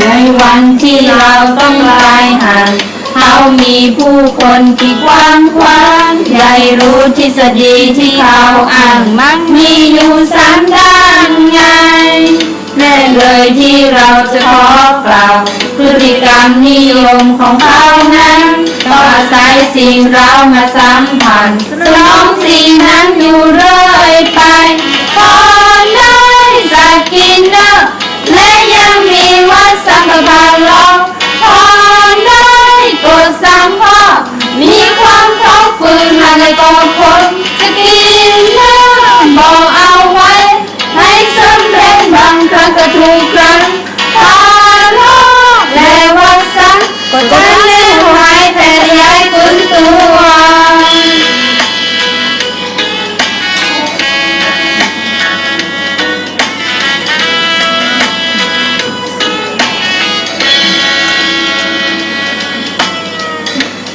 ในวันที่เราต้องลายห่างเขามีผู้คนที่กว้างขวางใหญ่รู้ทฤษฎีที่เขาอ้างมั่งมีอยู่สามด้านไงแน่เลยที่เราจะขอกล่าวพฤติกรรมนิยมของเขานั้นก็อาศัยสิ่งเรามาสัมพันธ์สนองสิ่งนั้นอยู่เรื่อยไปพอได้สกินเนอะ ครั้งก็ถูกครั้งพาโลกและวัดสังก็จะเลี้ยวหายแผ่ย้ายฟื้นตัว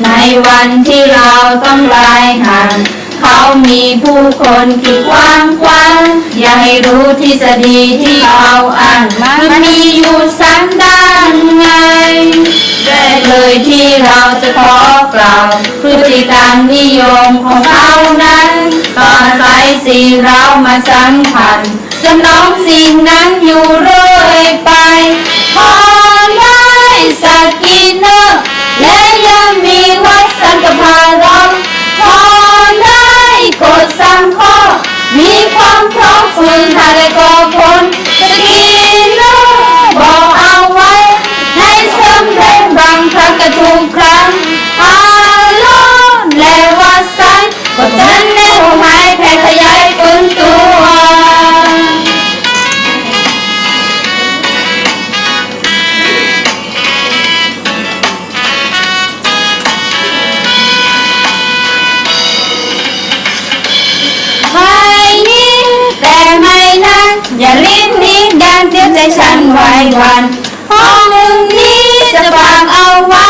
ในวันที่เราต้องลายห่าง เขามีผู้คนที่กว้างขวางอย่าให้รู้ทฤษฎีที่เขาอ้างมันมีอยู่สามด้านไงแรกเลยที่เราจะขอกล่าวพฤติกรรมนิยมของเขานั้นก็อาศัยสิ่งเรามาสัมพันธ์สนองสิ่งนั้นอยู่เรื่อ ครั้งอาโลนและวัสันก็จะแน่วหายแผ่ขยายฟื้นตัวไม่นิ่งแต่ไม่นานอย่ารีบหนีดันเดี๋ยวใจฉันไหววัน ห้องหนึ่งนี้จะฝากเอาไว้